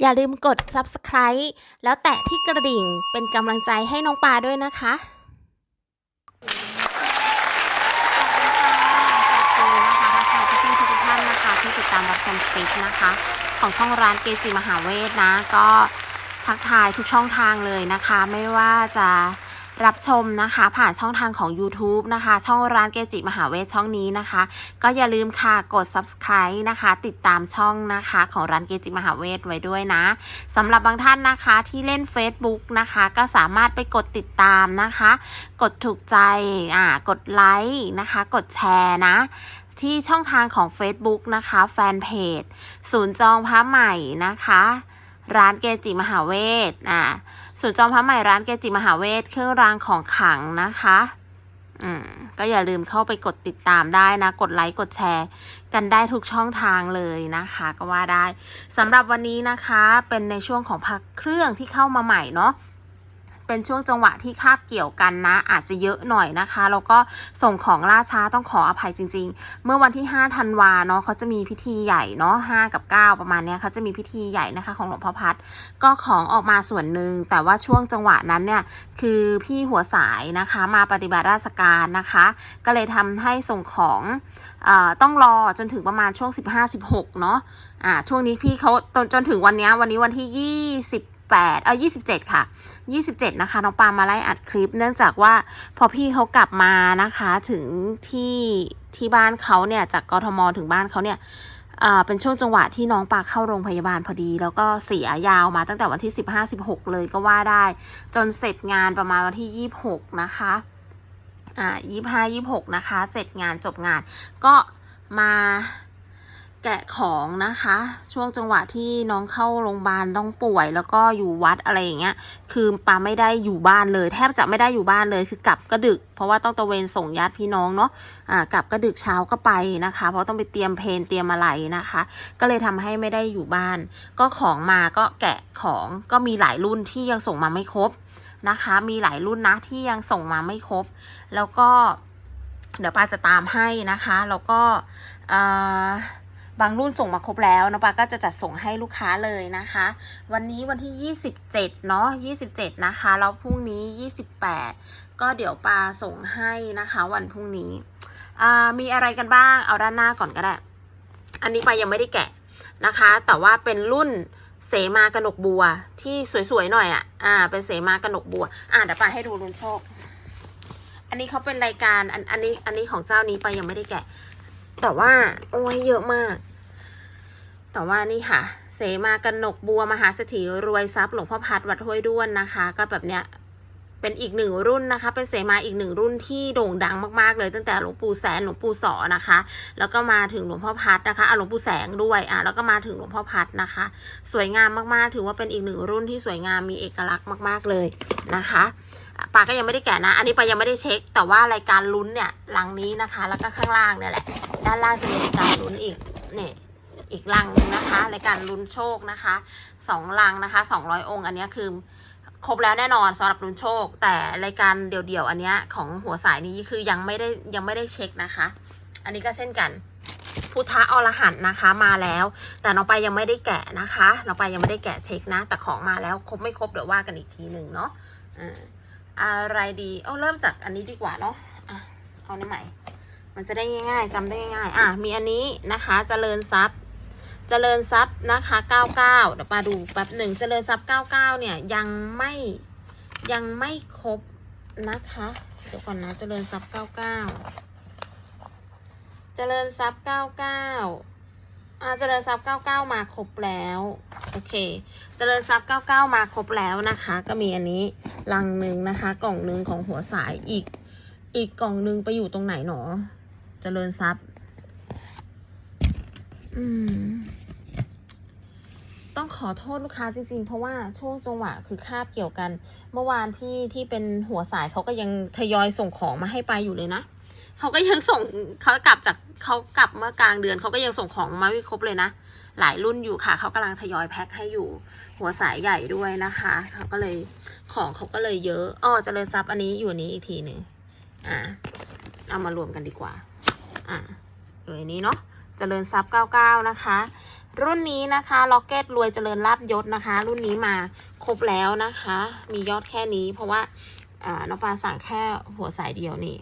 อย่าลืมกด subscribe แล้วแตะที่กระดิ่งเป็นกำลังใจให้น้องปาด้วยนะคะสวัสดีค่ะสวัสดีนะคะทุกท่านทุกท่านนะคะที่ติดตามรับชมคลิปนะคะ ของช่องร้านเกจิมหาเวทนะ ก็ทักทายทุกช่องทางเลยนะคะ ไม่ว่าจะ รับชมนะคะ ผ่านช่องทางของ YouTube นะคะ ช่องร้านเกจิมหาเวทช่องนี้นะคะ ก็อย่าลืมค่ะกด subscribe นะคะ ติดตามช่องนะคะของร้านเกจิมหาเวทไว้ด้วยนะสำหรับบางท่านนะคะที่เล่น Facebook นะคะ ก็สามารถไปกดติดตามนะคะ กดถูกใจอ่ากดไลค์นะคะ กดแชร์นะที่ช่องทางของ Facebook นะคะ แฟนเพจ ศูนย์จองพระใหม่นะคะ ร้านเกจิมหาเวทอ่าศูนย์จอมพระใหม่ร้านเกจิมหาเวทเครื่องรางของขลังนะคะอืมก็อย่าลืมเข้าไปกดติดตามได้นะ กดไลค์กดแชร์ กันได้ทุกช่องทางเลยนะคะ ก็ว่าได้สำหรับวันนี้นะคะเป็นในช่วงของพักเครื่องที่เข้ามาใหม่เนาะ เป็นช่วงจังหวะที่คาบเกี่ยวกันนะ อาจจะเยอะหน่อยนะคะ แล้วก็ส่งของล่าช้าต้องขออภัยจริง ๆ เมื่อวันที่5ธันวาเนาะเขาจะมีพิธีใหญ่เนาะ5กับ 9 ประมาณเนี้ยเขาจะมีพิธีใหญ่นะคะของหลวงพ่อพัดก็ของออกมาส่วนหนึ่งแต่ว่าช่วงจังหวะนั้นเนี่ยคือพี่หัวสายนะคะมาปฏิบัติราชการนะคะ ก็เลยทำให้ส่งของอต้องรอจนถึงประมาณช่วง 15-16 เนาะอ่าช่วงนี้พี่เขาจนจนถึงวันเนี้ยวันนี้วันที่ 28 เออ27 ค่ะ 27 นะคะ น้องปามาไล่อัดคลิป เนื่องจากว่าพอพี่เขากลับมานะคะถึงที่ที่บ้านเขาเนี่ย จากกทมถึงบ้านเขาเนี่ยอ่าเป็นช่วงจังหวะที่น้องปาเข้าโรงพยาบาลพอดี แล้วก็เสียยาวมาตั้งแต่วันที่ 15 16 เลยก็ว่าได้ จนเสร็จงานประมาณวันที่ 26 นะคะ อ่า 25 26 นะคะ เสร็จงานจบงานก็มา แกะของนะคะ ช่วงจังหวะที่น้องเข้าโรงพยาบาลต้องป่วย แล้วก็อยู่วัดอะไรอย่างเงี้ย คือปาไม่ได้อยู่บ้านเลย แทบจะไม่ได้อยู่บ้านเลยคือกลับก็ดึก เพราะว่าต้องตะเวนส่งญาติพี่น้องเนาะอ่ากลับก็ดึกเช้าก็ไปนะคะ เพราะต้องไปเตรียมเพนเตรียมอะไรนะคะ ก็เลยทำให้ไม่ได้อยู่บ้าน ก็ของมาก็แกะของก็มีหลายรุ่นที่ยังส่งมาไม่ครบนะคะ มีหลายรุ่นนะที่ยังส่งมาไม่ครบ แล้วก็เดี๋ยวปาจะตามให้นะคะแล้วก็เอ่อ บางรุ่นส่งมาครบแล้วนะปาก็จะจัดส่งให้ลูกค้าเลยนะคะ วันนี้วันที่ 27 เนาะ27 นะคะ แล้วพรุ่งนี้ 28 ก็เดี๋ยวปาส่งให้นะคะ วันพรุ่งนี้มีอะไรกันบ้างเอาด้านหน้าก่อนก็ได้ อันนี้ปายังไม่ได้แกะนะคะ แต่ว่าเป็นรุ่นเสมากระหนกบัวที่สวยๆหน่อยอะ่ะ อ่า เป็นเสมากระหนกบัว อ่าเดี๋ยวปาให้ดูรุ่นโชค อันนี้เขาเป็นรายการอันอันนี้อันนี้ของเจ้านี้ไปายังไม่ได้แกะ แต่ว่าโอ้ยเยอะมาก แต่ว่านี่ค่ะ เสมากระหนกบัวมหาเศรษฐีรวยทรัพย์หลวงพ่อพัดวัดห้วยด้วนนะคะ ก็แบบเนี้ยเป็นอีกหนึ่งรุ่นนะคะ เป็นเสมาอีกหนึ่งรุ่นที่โด่งดังมากๆ เลย ตั้งแต่หลวงปู่แสนหลวงปู่สอนะคะ แล้วก็มาถึงหลวงพ่อพัดนะคะอะหลวงปู่แสงด้วยอะแล้วก็มาถึงหลวงพ่อพัดนะคะ สวยงามมากๆ ถือว่าเป็นอีกหนึ่งรุ่นที่สวยงามมีเอกลักษณ์มากๆเลยนะคะปาก็ยังไม่ได้แกะนะ อันนี้ปายังไม่ได้เช็ค แต่ว่ารายการลุ้นเนี่ยหลังนี้นะคะ แล้วก็ข้างล่างเนี่ยแหละ ด้านล่างจะมีรายการลุ้นอีกนี่ อีกลังหนึงนะคะรายการลุ้นโชคนะคะสองลังนะคะสองร้อยองค์ อันนี้คือครบแล้วแน่นอนสำหรับลุ้นโชค แต่รายการเดี่ยวๆอันนี้ของหัวสายนี้คือยังไม่ได้ยังไม่ได้เช็คนะคะ อันนี้ก็เช่นกันพุทธอรหันนะคะมาแล้ว แต่น้องไปยังไม่ได้แกะนะคะน้องไปยังไม่ได้แกะเช็คนะ แต่ของมาแล้วครบไม่ครบเดี๋ยวว่ากันอีกทีหนึ่งเนาะอะไรดีเอาเริ่มจากอันนี้ดีกว่าเนาะเอาในใหม่ มันจะได้ง่าย ๆจำได้ง่ายๆอะมีอันนี้นะคะเจริญทรัพย์ เจริญทรัพย์นะคะ 99 เดี๋ยวมาดูแป๊บหนึ่งเจริญทรัพย์ 99 เนี่ยยังไม่ยังไม่ครบนะคะ เดี๋ยวก่อนนะเจริญทรัพย์ 99 เจริญทรัพย์ 99อ่าเจริญทรัพย์ 99 มาครบแล้ว โอเค เจริญทรัพย์ 99 มาครบแล้วนะคะ ก็มีอันนี้ลังหนึ่งนะคะ กล่องหนึ่งของหัวสายอีก อีกกล่องหนึ่งไปอยู่ตรงไหนหนอ เจริญทรัพย์ อืม ต้องขอโทษลูกค้าจริง ๆ เพราะว่าช่วงจังหวะคือคาบเกี่ยวกัน เมื่อวานพี่ที่เป็นหัวสายเขาก็ยังทยอยส่งของมาให้ไปอยู่เลยนะเขาก็ยังส่งเขากลับจากเขากลับเมื่อกลางเดือนเขาก็ยังส่งของมาไม่ครบเลยนะ หลายรุ่นอยู่ค่ะเขากำลังทยอยแพ็คให้อยู่ หัวสายใหญ่ด้วยนะคะเขาก็เลยของเขาก็เลยเยอะอ้อเจริญทรัพย์อันนี้อยู่นนี้อีกทีหนึ่งอ่าเอามารวมกันดีกว่าอ่าอยู่ในนี้เนาะเจริญทรัพย์99นะคะ รุ่นนี้นะคะล็อกเก็ตรวยเจริญลาบยศนะคะ รุ่นนี้มาครบแล้วนะคะ มียอดแค่นี้ เพราะว่าน้องปลาสั่งแค่หัวสายเดียวนี่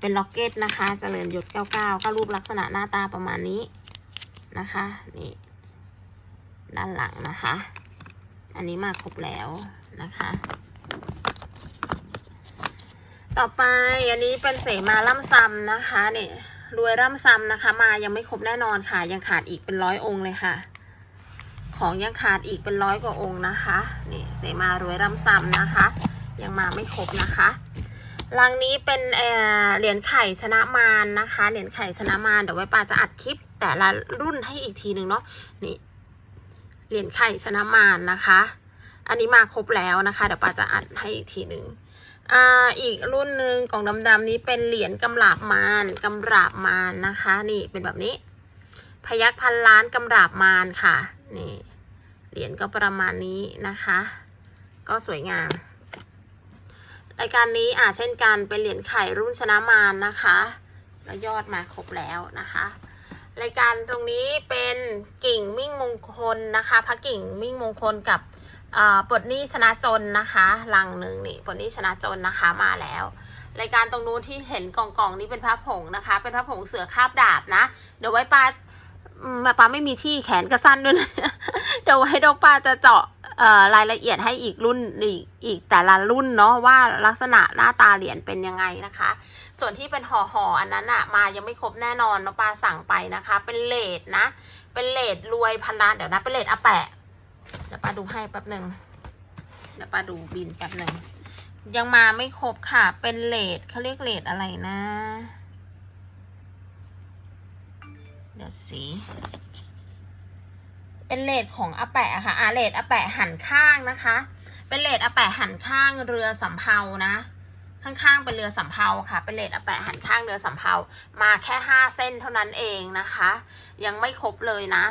เป็นล็อกเก็ตนะคะเจริญยศ 99 ก็รูปลักษณะหน้าตาประมาณนี้นะคะ นี่ ด้านหลังนะคะ อันนี้มาครบแล้วนะคะ ต่อไปอันนี้เป็นเสมาล่ำซำนะคะเนี่ย รวยร่ำซ้ำนะคะ มายังไม่ครบแน่นอนค่ะ ยังขาดอีกเป็นร้อยองค์เลยค่ะ ของยังขาดอีกเป็นร้อยกว่าองค์นะคะนี่เสมารวยร่ำซ้ำนะคะ ยังมาไม่ครบนะคะลังนี้เป็นเอ่อเหรียญไข่ชนะมารนะคะ เหรียญไข่ชนะมารเดี๋ยวไว้ปาจะอัดคลิป แต่ละรุ่นให้อีกทีหนึ่งเนาะนี่เหรียญไข่ชนะมารนะคะ อันนี้มาครบแล้วนะคะ เดี๋ยวปาจะอัดให้อีกทีหนึ่ง อ่าอีกรุ่นหนึ่งกล่องดำๆนี้เป็นเหรียญกำลาบมารกำราบมารนะคะ นี่เป็นแบบนี้ พยักพันล้านกำราบมารค่ะ นี่เหรียญก็ประมาณนี้นะคะ ก็สวยงามรายการนี้อ่าเช่นกันเป็นเหรียญไข่รุ่นชนะมารนะคะแล้วยอดมาครบแล้วนะคะรายการตรงนี้เป็นกิ่งมิ่งมงคลนะคะพระกิ่งมิ่งมงคลกับ ปลดหนี้ชนะจนนะคะลังหนึ่งนี่ปลดหนี้ชนะจนนะคะมาแล้ว รายการตรงนู้นที่เห็นกล่องกล่องๆนี้เป็นพระผงนะคะ เป็นพระผงเสือคาบดาบนะ เดี๋ยวไว้ปลาปลาไม่มีที่แขนกระสั้นด้วยนะเดี๋ยวไว้ดอกปลาจะเจาะรายละเอียดให้อีกรุ่นอีกอีกแต่ละรุ่นเนาะว่าลักษณะหน้าตาเหรียญเป็นยังไงนะคะ ส่วนที่เป็นห่อห่อๆอันนั้นอะมายังไม่ครบแน่นอนเนาะปลาสั่งไปนะคะ เป็นเลดนะ เป็นเลดรวยพันล้านเดี๋ยวนะเป็นเลดอาแปะ เดี๋ยวปลาดูให้แป๊บหนึ่งเดี๋ยวปลาดูบินแป๊บหนึ่งยังมาไม่ครบค่ะ เป็นเลดเขาเรียกเลดอะไรนะ เดี๋ยวสิเป็นเลดของอาแปะค่ะอาเลดอาแปะหันข้างนะคะ เป็นเลดอาแปะหันข้างเรือสำเภานะ ข้างๆเป็นเรือสำเภาค่ะ เป็นเลดอาแปะหันข้างเรือสำเภา มาแค่ห้าเส้นเท่านั้นเองนะคะ ยังไม่ครบเลยนะ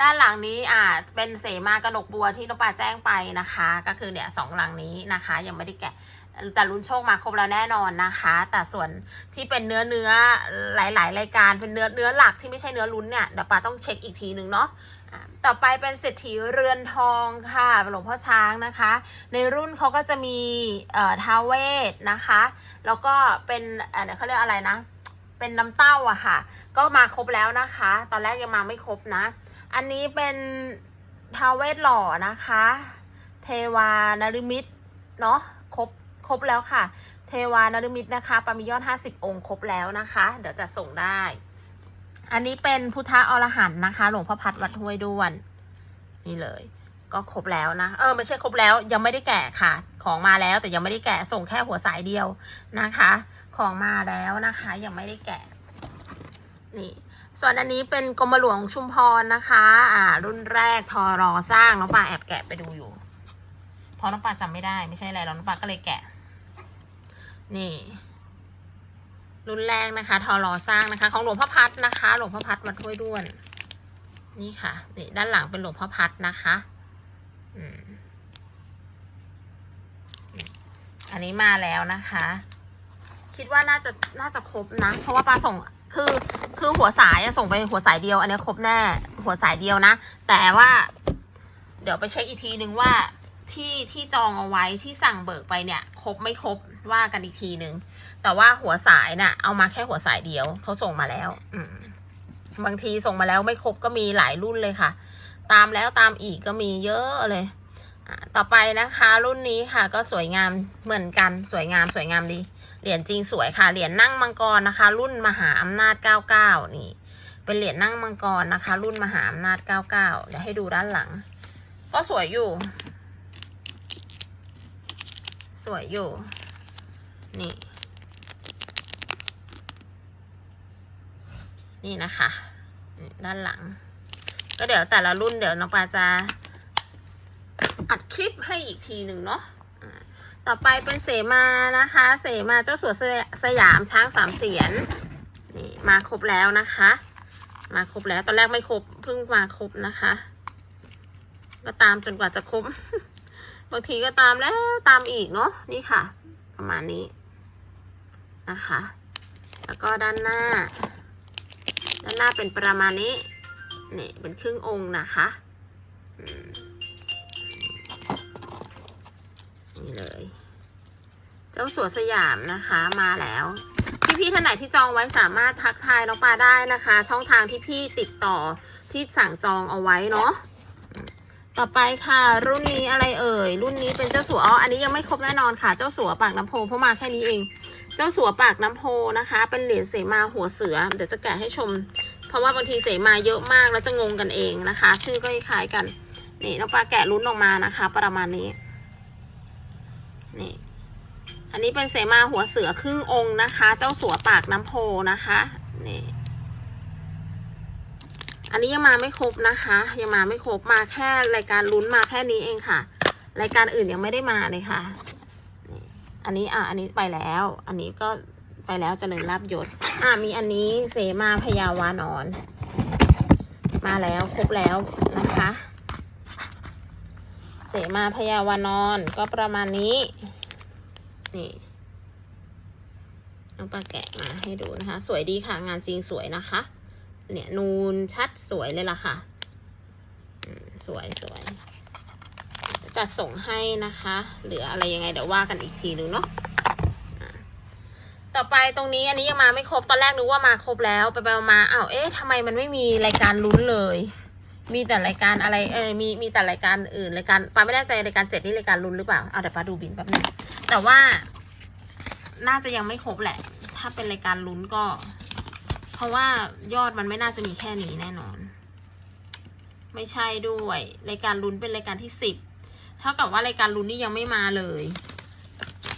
ด้านหลังนี้อ่าเป็นเสมากระดกบัวที่น้องปาแจ้งไปนะคะ ก็คือเนี่ยสองหลังนี้นะคะ ยังไม่ได้แกะแต่ลุ้นโชคมาครบแล้วแน่นอนนะคะ แต่ส่วนที่เป็นเนื้อเนื้อหลาย ๆ รายการเป็นเนื้อเนื้อหลักที่ไม่ใช่เนื้อลุ้นเนี่ยเดี๋ยวปาต้องเช็คอีกทีหนึ่งเนาะต่อไปเป็นเศรษฐีเรือนทองค่ะหลวงพ่อช้างนะคะ ในรุ่นเขาก็จะมีเอ่อท้าเวทนะคะ แล้วก็เป็นเอ่อเขาเรียกอะไรนะ เป็นน้ำเต้าอะค่ะ ก็มาครบแล้วนะคะ ตอนแรกยังมาไม่ครบนะ อันนี้เป็นทาวเวทหล่อนะคะ เทวานฤมิตเนาะครบครบแล้วค่ะ เทวานฤมิตนะคะปามียอด 50 องค์ครบแล้วนะคะ เดี๋ยวจะส่งได้ อันนี้เป็นพุทธอรหันต์นะคะ หลวงพ่อพัดวัดห้วยด้วน นี่เลย ก็ครบแล้วนะ เออไม่ใช่ครบแล้วยังไม่ได้แกะค่ะ ของมาแล้วแต่ยังไม่ได้แกะส่งแค่หัวสายเดียวนะคะ ของมาแล้วนะคะ ยังไม่ได้แกะนี่ ส่วนอันนี้เป็นกรมหลวงชุมพรนะคะ อ่า รุ่นแรกทอรอสร้างน้องปลาแอบแกะไปดูอยู่ เพราะน้องปลาจำไม่ได้ไม่ใช่อะไรหรอกน้องปลาก็เลยแกะ นี่ รุ่นแรกนะคะ ทอรอสร้างนะคะ ของหลวงพ่อพัดนะคะ หลวงพ่อพัดวัดห้วยด้วน นี่ค่ะนี่ด้านหลังเป็นหลวงพ่อพัดนะคะ อืมอันนี้มาแล้วนะคะ คิดว่าน่าจะน่าจะครบนะ เพราะว่าปลาส่ง คือคือหัวสายอะส่งไปหัวสายเดียว อันนี้ครบแน่ หัวสายเดียวนะ แต่ว่า เดี๋ยวไปเช็คอีกทีนึงว่าที่ที่จองเอาไว้ที่สั่งเบิกไปเนี่ยครบไม่ครบว่ากันอีกทีนึง แต่ว่าหัวสายน่ะ เอามาแค่หัวสายเดียวเขาส่งมาแล้ว อืมบางทีส่งมาแล้วไม่ครบก็มีหลายรุ่นเลยค่ะ ตามแล้วตามอีกก็มีเยอะเลยต่อไปนะคะ รุ่นนี้ค่ะก็สวยงามเหมือนกันสวยงามสวยงามดี เหรียญจริงสวยค่ะ เหรียญนั่งมังกรนะคะ รุ่นมหาอำนาจ 99 นี่ เป็นเหรียญนั่งมังกรนะคะ รุ่นมหาอำนาจ 99 เดี๋ยวให้ดูด้านหลัง ก็สวยอยู่ สวยอยู่ นี่ นี่นะคะ ด้านหลัง ก็เดี๋ยวแต่ละรุ่นเดี๋ยวน้องปาจะอัดคลิปให้อีกทีหนึ่งเนาะ ต่อไปเป็นเสมานะคะ เสมาเจ้าสัวสยสยามช้างสามเสียนนี่มาครบแล้วนะคะ มาครบแล้วตอนแรกไม่ครบเพิ่งมาครบนะคะ ก็ตามจนกว่าจะครบบางทีก็ตามแล้วตามอีกเนาะนี่ค่ะ ประมาณนี้นะคะ แล้วก็ด้านหน้า ด้านหน้าเป็นประมาณนี้นี่เป็นครึ่งองค์นะคะ อืม เลย เจ้าสัวสยามนะคะมาแล้วพี่ๆท่านไหนที่จองไว้สามารถทักทายน้องปลาได้นะคะ ช่องทางที่พี่ติดต่อที่สั่งจองเอาไว้เนาะต่อไปค่ะ รุ่นนี้อะไรเอ่ย รุ่นนี้เป็นเจ้าสัวอ๋ออันนี้ยังไม่ครบแน่นอนค่ะ เจ้าสัวปากน้ำโพเพราะมาแค่นี้เอง เจ้าสัวปากน้ำโพนะคะ เป็นเหรียญเสมาหัวเสือเดี๋ยวจะแกะให้ชม เพราะว่าบางทีเสมาเยอะมากแล้วจะงงกันเองนะคะ ชื่อก็คล้ายกันนี่น้องปลาแกะลุ้นออกมานะคะ ประมาณนี้ นี่อันนี้เป็นเสมาหัวเสือครึ่งองค์นะคะ เจ้าสัวปากน้ำโพนะคะนี่อันนี้ยังมาไม่ครบนะคะ ยังมาไม่ครบมาแค่รายการลุ้นมาแค่นี้เองค่ะ รายการอื่นยังไม่ได้มาเลยค่ะนี่อันนี้อะอันนี้ไปแล้ว อันนี้ก็ไปแล้วเจริญลาบยศอะมีอันนี้เสมาพยาวานอน มาแล้วครบแล้วนะคะ เสมาพยาวานอนก็ประมาณนี้ นี่น้องปลาแกะมาให้ดูนะคะ สวยดีค่ะ งานจริงสวยนะคะ เนี่ยนูนชัดสวยเลยล่ะค่ะสวยสวยจัดส่งให้นะคะ เหลืออะไรยังไงเดี๋ยวว่ากันอีกทีนึงเนาะต่อไปตรงนี้อันนี้ยังมาไม่ครบตอนแรกนึกว่ามาครบแล้ว ไปไปมาๆอ้าวเอ๊ะทำไมมันไม่มีรายการลุ้นเลย มีแต่รายการอะไร เออมีมีแต่รายการอื่นรายการปาไม่แน่ใจรายการเจ็ดนี่รายการลุ้นหรือเปล่า เอาเดี๋ยวปาดูบินแป๊บนึงแต่ว่า น่าจะยังไม่ครบแหละ ถ้าเป็นรายการลุ้นก็ เพราะว่ายอดมันไม่น่าจะมีแค่นี้แน่นอน ไม่ใช่ด้วย รายการลุ้นเป็นรายการที่สิบเท่ากับว่ารายการลุ้นนี่ยังไม่มาเลย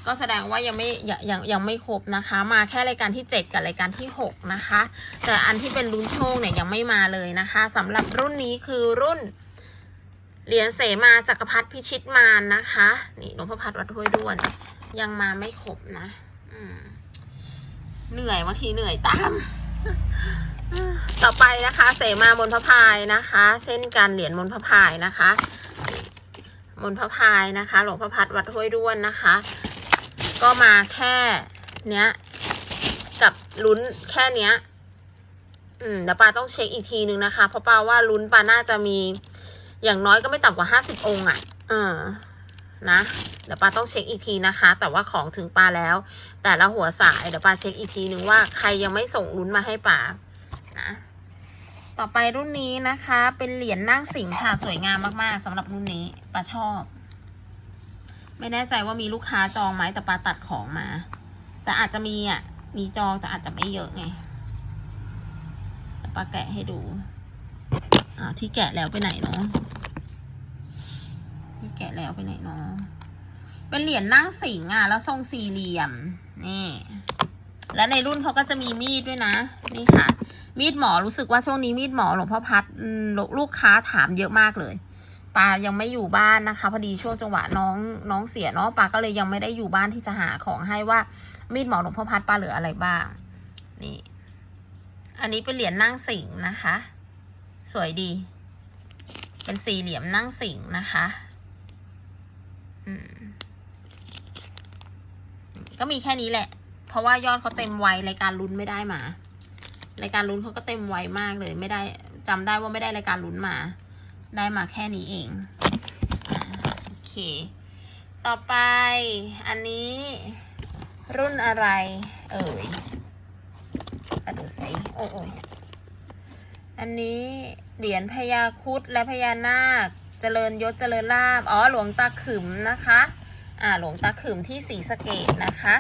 ก็แสดงว่ายังไม่ยังยังยงไม่ครบนะคะ มาแค่รายการที่เจ็ดกับรายการที่หกนะคะ แต่อันที่เป็นลุ้นโชคเนี่ยยังไม่มาเลยนะคะสำหรับรุ่นนี้คือรุ่นเหรียญเสมาจักรพรรดิพิชิตมารนนะคะ นี่หลวงพ่อพัดวัดห้วยด้วน ยังมาไม่ครบนะเหนื่อยบางทีเหนื่อยตาม ต่อไปนะคะ เสมามนพระพายนะคะ เช่นกันเหรียญมนพระพายนะคะ มนพระพายนะคะ หลวงพ่อพัดวัดห้วยด้วนนะคะ ก็มาแค่เนี้ย กับลุ้นแค่เนี้ย อืมเดี๋ยวปาต้องเช็คอีกทีนึงนะคะ เพราะปาว่าลุ้นปาน่าจะมีอย่างน้อยก็ไม่ต่ำกว่าห้าสิบองค์อะ่ะ เออ นะ เดี๋ยวปาต้องเช็คอีกทีนะคะ แต่ว่าของถึงปาแล้ว แต่ละหัวสายเดี๋ยวปาเช็คอีกทีนึงว่าใครยังไม่ส่งลุ้นมาให้ปานะต่อไปรุ่นนี้นะคะ เป็นเหรียญนั่งสิงค่ะ สวยงามมาก ๆสำหรับรุ่นนี้ปาชอบ ไม่แน่ใจว่ามีลูกค้าจองไหมแต่ปาตัดของมา แต่อาจจะมีอะ มีจองแต่อาจจะไม่เยอะไงแต่ปาแกะให้ดูอ่าที่แกะแล้วไปไหนเนาะที่แกะแล้วไปไหนเนาะเป็นเหรียญนั่งสิงอะ แล้วทรงสี่เหลี่ยม นี่ และในรุ่นเขาก็จะมีมีดด้วยนะ นี่ค่ะ มีดหมอรู้สึกว่าช่วงนี้มีดหมอหลวงพ่อพัดลลูกค้าถามเยอะมากเลย ปายังไม่อยู่บ้านนะคะ พอดีช่วงจังหวะน้องน้องเสียเนาะปาก็เลยยังไม่ได้อยู่บ้านที่จะหาของให้ว่ามีดหมอหลวงพ่อพัดปาเหลืออะไรบ้าง นี่ อันนี้เป็นเหรียญนั่งสิงนะคะ สวยดี เป็นสี่เหลี่ยมนั่งสิงนะคะ อืม ก็มีแค่นี้แหละ เพราะว่ายอดเขาเต็มไวรายการลุ้นไม่ได้มารายการลุ้นเขาก็เต็มไวมากเลย ไม่ได้จำได้ว่าไม่ได้รายการลุ้นมา ได้มาแค่นี้เองโอเค ต่อไปอันนี้ รุ่นอะไร เอ่ยอะดูสิโอ้โอยอันนี้เหรียญพญาคุดและพญานาค เจริญยศเจริญลาบอ๋อหลวงตาขึมนะคะ อ่าหลวงตาขึมที่ศรีสเกดนะคะ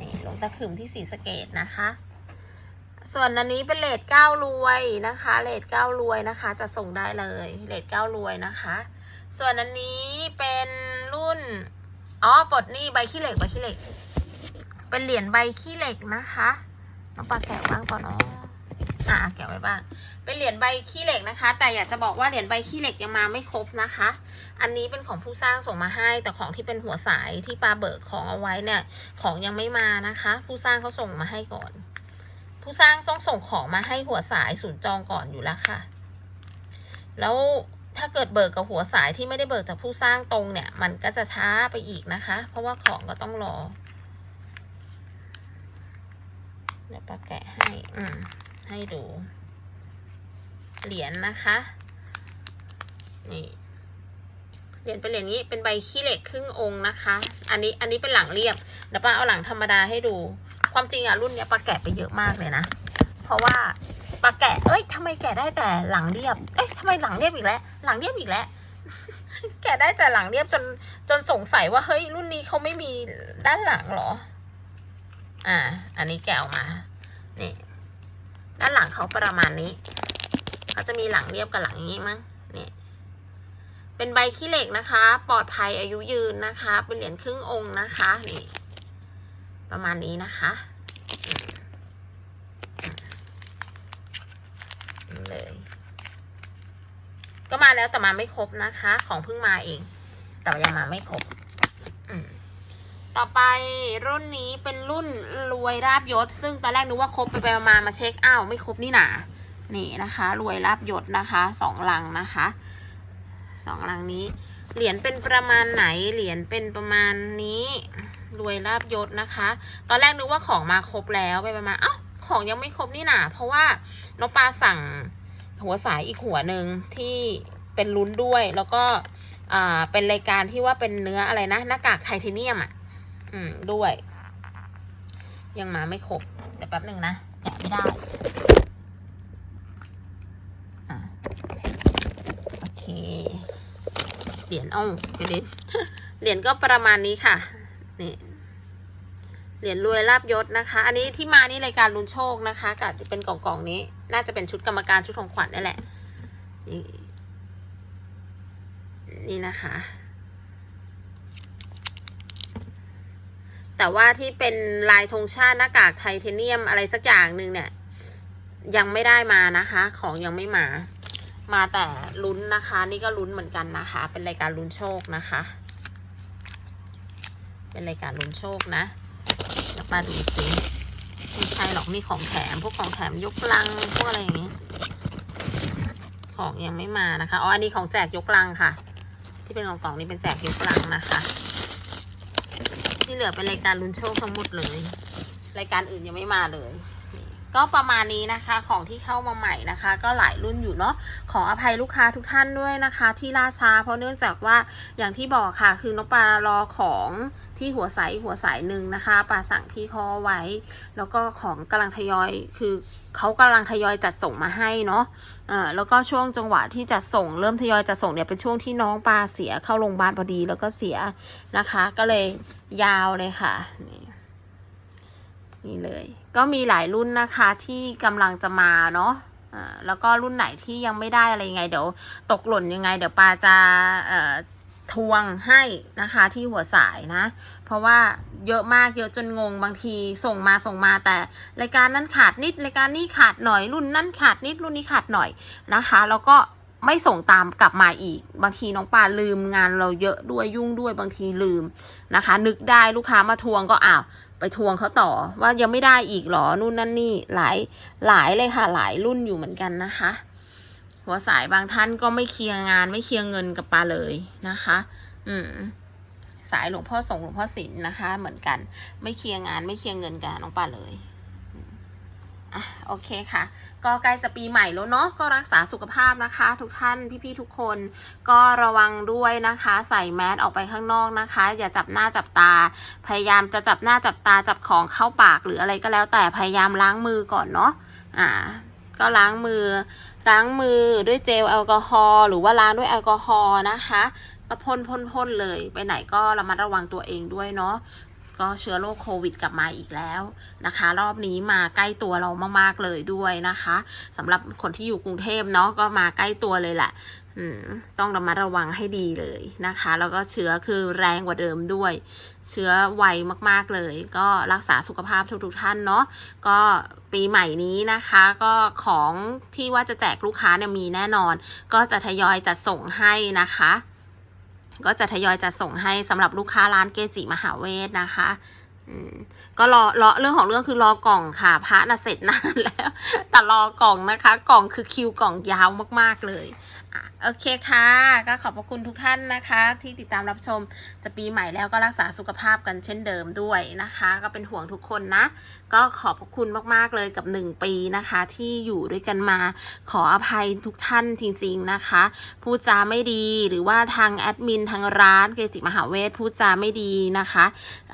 นี่หลวงตาขึมที่ศรีสเกดนะคะ ส่วนอันนี้เป็นเลทเก้ารวยนะคะ เลทเก้ารวยนะคะ จะส่งได้เลย เลทเก้ารวยนะคะ ส่วนอันนี้เป็นรุ่น อ๋อปลดนี่ใบขี้เหล็กใบขี้เหล็ก เป็นเหรียญใบขี้เหล็กนะคะน้องปลาแกะบ้างก่อนเนาะอะแกะไว้บ้าง เป็นเหรียญใบขี้เหล็กนะคะ แต่อยากจะบอกว่าเหรียญใบขี้เหล็กยังมาไม่ครบนะคะ อันนี้เป็นของผู้สร้างส่งมาให้ แต่ของที่เป็นหัวสายที่ปลาเบิกของเอาไว้เนี่ย ของยังไม่มานะคะ ผู้สร้างเขาส่งมาให้ก่อน ผู้สร้างต้องส่งของมาให้หัวสายศูนย์จองก่อนอยู่แล้วค่ะ แล้วถ้าเกิดเบิกกับหัวสายที่ไม่ได้เบิกจากผู้สร้างตรงเนี่ย มันก็จะช้าไปอีกนะคะ เพราะว่าของก็ต้องรอเดี๋ยวปาแกะให้ อืม ให้ดู เหรียญนะคะ นี่ เหรียญเป็นเหรียญนี้เป็นใบขี้เหล็กครึ่งองค์นะคะ อันนี้ อันนี้เป็นหลังเรียบ เดี๋ยวป้าเอาหลังธรรมดาให้ดู ความจริงอะรุ่นเนี้ยป้าแกะไปเยอะมากเลยนะ เพราะว่าป้าแกะ เอ้ยทำไมแกะได้แต่หลังเรียบ เอ้ยทำไมหลังเรียบอีกแล้ว หลังเรียบอีกแล้ว แกะได้แต่หลังเรียบจนจนสงสัยว่าเฮ้ยรุ่นนี้เขาไม่มีด้านหลังหรอ อ่า อันนี้แกะออกมา นี่ ด้านหลังเขาประมาณนี้ เขาจะมีหลังเรียบกับหลังอย่างนี้มั้ง นี่ เป็นใบขี้เหล็กนะคะ ปลอดภัยอายุยืนนะคะ เป็นเหรียญครึ่งองค์นะคะ นี่ ประมาณนี้นะคะเลยก็มาแล้วแต่มาไม่ครบนะคะ ของเพิ่งมาเอง แต่ยังมาไม่ครบต่อไปรุ่นนี้เป็นรุ่นรวยราบยศ ซึ่งตอนแรกนึกว่าครบไปไปมามาเช็คอ้าวไม่ครบนี่หนานี่นะคะ รวยราบยศนะคะสองลังนะคะสองลังนี้ เหรียญเป็นประมาณไหนเหรียญเป็นประมาณนี้ รวยราบยศนะคะ ตอนแรกนึกว่าของมาครบแล้วไปไปมาเอ้าของยังไม่ครบนี่หนาเพราะว่าน้องปลาสั่งหัวสายอีกหัวหนึ่งที่เป็นลุ้นด้วยแล้วก็อ่าเป็นรายการที่ว่าเป็นเนื้ออะไรนะหน้ากากไทเทเนียมอะอืมด้วย ยังมาไม่ครบแต่แป๊บหนึ่งนะแกะไม่ได้อะโอเคเหรียญอ้องกระเด็นเหรียญก็ประมาณนี้ค่ะ นี่ เหรียญรวยลาบยศนะคะ อันนี้ที่มานี่รายการลุ้นโชคนะคะกับเป็นกล่องๆนี้ น่าจะเป็นชุดกรรมการชุดของขวัญนี่แหละ นี่ นี่นะคะ แต่ว่าที่เป็นลายธงชาติหน้ากากไทเทเนียมอะไรสักอย่างหนึ่งเนี่ย ยังไม่ได้มานะคะ ของยังไม่มา มาแต่ลุ้นนะคะ นี่ก็ลุ้นเหมือนกันนะคะ เป็นรายการลุ้นโชคนะคะ เป็นรายการลุ้นโชคนะ แล้วมาดูซิไม่ใช่หรอกนี่ของแถม พวกของแถมยกลัง พวกอะไรอย่างนี้ ของยังไม่มานะคะ อ๋อ อันนี้ของแจกยกลังค่ะ ที่เป็นของกล่องนี้เป็นแจกยกลังนะคะ ที่เหลือเป็นรายการลุ้นโชคทั้งหมดเลย รายการอื่นยังไม่มาเลย ก็ประมาณนี้นะคะของที่เข้ามาใหม่นะคะ ก็หลายรุ่นอยู่เนาะขออภัยลูกค้าทุกท่านด้วยนะคะ ที่ล่าช้า เพราะเนื่องจากว่าอย่างที่บอกค่ะ คือน้องปลารอของที่หัวสายหัวสายหนึ่งนะคะปลาสั่งพี่เขาเอไว้ แล้วก็ของกำลังทยอยคือเขากำลังทยอยจัดส่งมาให้เนาะอ่าแล้วก็ช่วงจังหวะที่จะส่ง เริ่มทยอยจะส่งเนี่ยเป็นช่วงที่น้องปลาเสียเข้าโรงพยาบาลพอดีแล้วก็เสียนะคะ ก็เลยยาวเลยค่ะนี่ นี่เลย ก็มีหลายรุ่นนะคะที่กำลังจะมาเนาะแล้วก็รุ่นไหนที่ยังไม่ได้อะไรยังไง เดี๋ยวตกหล่นยังไง เดี๋ยวปาจะทวงให้นะคะที่หัวสายนะ เพราะว่าเยอะมากเยอะจนงงบางทีส่งมาส่งมาแต่รายการนั้นขาดนิดรายการนี้ขาดหน่อยรุ่นนั้นขาดนิดรุ่นนี้ขาดหน่อยนะคะ แล้วก็ไม่ส่งตามกลับมาอีก บางทีน้องปลาลืมงานเราเยอะด้วยยุ่งด้วยบางทีลืมนะคะ นึกได้ลูกค้ามาทวงก็อ้าว ไปทวงเขาต่อว่ายังไม่ได้อีกหรอนู่นนั่นนี่หลายหลายเลยค่ะ หลายรุ่นอยู่เหมือนกันนะคะ หัวสายบางท่านก็ไม่เคลียร์งานไม่เคลียร์เงินกับปลาเลยนะคะ อืมสายหลวงพ่อส่งหลวงพ่อศิลนนะคะ เหมือนกัน ไม่เคลียร์งานไม่เคลียร์เงินกับน้องปลาเลย โอเคค่ะ ก็ใกล้จะปีใหม่แล้วเนาะก็รักษาสุขภาพนะคะ ทุกท่านพี่ๆทุกคน ก็ระวังด้วยนะคะ ใส่แมสออกไปข้างนอกนะคะ อย่าจับหน้าจับตา พยายามจะจับหน้าจับตาจับของเข้าปากหรืออะไรก็แล้ว แต่พยายามล้างมือก่อนเนาะอ่า ก็ล้างมือ ล้างมือด้วยเจลแอลกอฮอล์หรือว่าล้างด้วยแอลกอฮอล์นะคะก็พ่นพ่นพ่นเลยไปไหนก็ระมัดระวังตัวเองด้วยเนาะ ก็เชื้อโรคโควิดกลับมาอีกแล้วนะคะ รอบนี้มาใกล้ตัวเรามากๆเลยด้วยนะคะสำหรับคนที่อยู่กรุงเทพเนาะก็มาใกล้ตัวเลยแหละต้องระมัดระวังให้ดีเลยนะคะ แล้วก็เชื้อคือแรงกว่าเดิมด้วย เชื้อไวมากๆเลย ก็รักษาสุขภาพทุกๆท่านเนาะก็ปีใหม่นี้นะคะ ก็ของที่ว่าจะแจกลูกค้าเนี่ยมีแน่นอน ก็จะทยอยจัดส่งให้นะคะ ก็จะทยอยจัดส่งให้สำหรับลูกค้าร้านเกจิมหาเวทนะคะอืมก็รอรอเรื่องของเรื่องคือรอกล่องค่ะพระน่ะเสร็จนานแล้ว แต่รอกล่องนะคะ กล่องคือคิวกล่องยาวมากๆเลย โอเคค่ะ ก็ขอบพระคุณทุกท่านนะคะ ที่ติดตามรับชมจะปีใหม่แล้วก็รักษาสุขภาพกันเช่นเดิมด้วยนะคะ ก็เป็นห่วงทุกคนนะ ก็ขอบพระคุณมากๆเลยกับ 1 ปีนะคะ ที่อยู่ด้วยกันมา ขออภัยทุกท่านจริง ๆนะคะพูดจาไม่ดีหรือว่าทางแอดมินทางร้านเกจิมหาเวทพูดจาไม่ดีนะคะ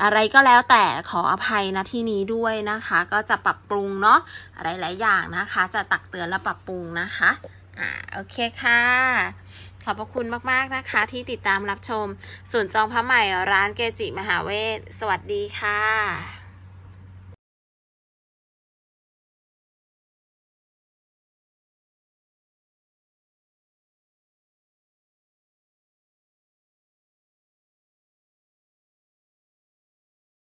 อะไรก็แล้วแต่ขออภัยนะที่นี้ด้วยนะคะ ก็จะปรับปรุงเนาะอะไรหลายอย่างนะคะ จะตักเตือนและปรับปรุงนะคะ อ่าโอเคค่ะ ขอบพระคุณมากๆนะคะ ที่ติดตามรับชมส่วนจองพระใหม่ร้านเกจิมหาเวทสวัสดีค่ะ